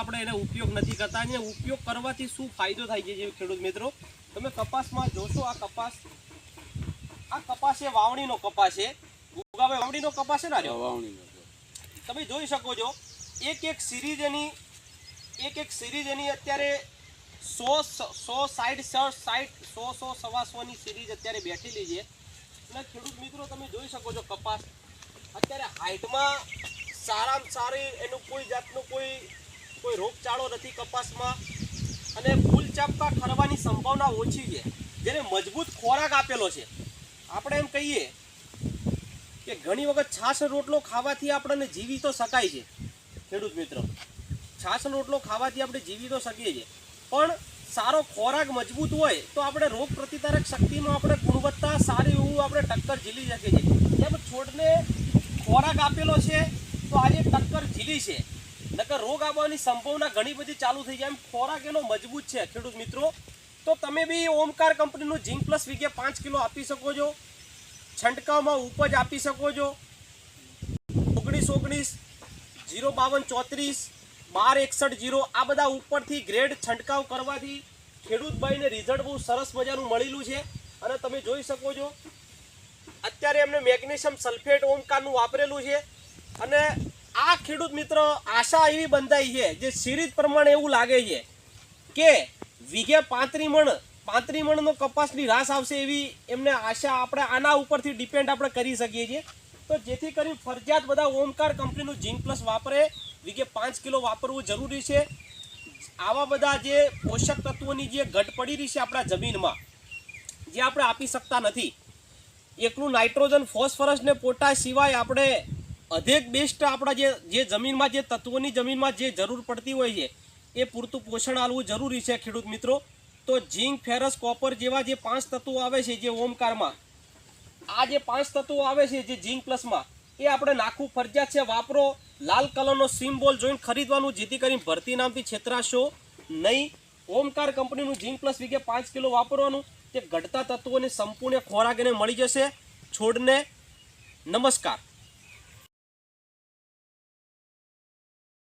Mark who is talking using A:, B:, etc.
A: આને ઉપયોગ કરવાથી શું ફાયદો થાય છે જે ખેડૂત મિત્રો? તમે કપાસમાં જોશો આ કપાસ આ કપાસ એ વાવણીનો કપાસ છે. ઉગાવે વાવણીનો કપાસ છે ને વાવણીનો
B: વાવણી
A: તમે જોઈ શકો છો એક એક સિરીઝ એની એક એક સિરીઝ એની અત્યારે સો સો સાઈઠ સો સાઠ સો સો સવા સોની સિરીઝ અત્યારે બેઠેલી છે. અને ખેડૂત મિત્રો તમે જોઈ શકો છો કપાસ. અત્યારે હાઈટમાં સારામાં સારી એનું કોઈ જાતનું કોઈ કોઈ રોગચાળો નથી કપાસમાં. અને ફૂલ ચાપકા ખરવાની સંભાવના ઓછી છે. જેને મજબૂત ખોરાક આપેલો છે. આપણે એમ કહીએ કે ઘણી વખત છાશ રોટલો ખાવાથી આપણને જીવી તો શકાય છે. ખેડૂત મિત્રો, છાશ રોટલો ખાવાથી આપણે જીવી તો શકીએ છીએ. પણ સારો ખોરાક મજબૂત હોય તો આપણે રોગ પ્રતિકારક શક્તિમાં આપણે ગુણવત્તા સારી એવું આપણે ટક્કર ઝીલી શકીએ છીએ. જેમ છોડને ખોરાક આપેલો છે, તો આજે ટક્કર ઝીલી છે. નકર રોગ આવવાની સંભાવના ઘણી બધી ચાલુ થઈ જાય એમ ખોરાક એનો મજબૂત છે, ખેડૂત મિત્રો. તો તમે બી ઓમકાર કંપનીનું ઝીંક પ્લસ વીઘે પાંચ કિલો આપી શકો છો. છંટકાવમાં ઉપજ આપી શકો છો. ઓગણીસ ઓગણીસ, જીરો બાવન ચોત્રીસ, બાર એકસઠ જીરો, આ બધા ઉપરથી ગ્રેડ છંટકાવ કરવાથી ખેડૂતભાઈને રિઝલ્ટ બહુ સરસ મજાનું મળેલું છે. અને તમે જોઈ શકો છો, અત્યારે એમને મેગ્નેશિયમ સલ્ફેટ ઓમકારનું વાપરેલું છે. અને આ ખેડૂત મિત્ર આશા એવી બંધાઈ છે જે સિરીજ પ્રમાણે એવું લાગે છે કે વીઘે પાંત્રી મણ, પાંત્રી મણનો કપાસની રાસ આવશે એવી એમને આશા આપણે આના ઉપરથી ડિપેન્ડ આપણે કરી શકીએ છીએ. તો જેથી કરી ફરજિયાત બધા ઓમકાર કંપનીનું ઝીંક પ્લસ વાપરે. વીઘે પાંચ કિલો વાપરવું જરૂરી છે. આવા બધા જે પોષક તત્વોની જે ઘટ પડી રહી છે આપણા જમીનમાં, જે આપણે આપી શકતા નથી. એકલું નાઇટ્રોજન, ફોસ્ફરસ ને પોટાશ સિવાય આપણે અધેક બેસ્ટ આપણા જે જે જમીનમાં, જે તત્વોની જમીનમાં જે જરૂર પડતી હોય છે, એ પૂરતું પોષણ આપવું જરૂરી છે ખેડૂત મિત્રો. તો ઝીંક, ફેરસ, કોપર જેવા જે પાંચ તત્વો આવે છે જે ઓમકારમાં, આ જે પાંચ તત્વો આવે છે જે ઝીંક પ્લસમાં, એ આપણે નાખવું ફરજિયાત છે. વાપરો, લાલ કલરનો સિમ્બોલ જોઈને ખરીદવાનું, જેથી કરીને ભરતી નામથી છેતરાશો નહીં. ઓમકાર કંપનીનું ઝીંક પ્લસ વીઘે પાંચ કિલો વાપરવાનું, તે ઘટતા તત્વોને સંપૂર્ણ ખોરાક મળી જશે. છોડને નમસ્કાર.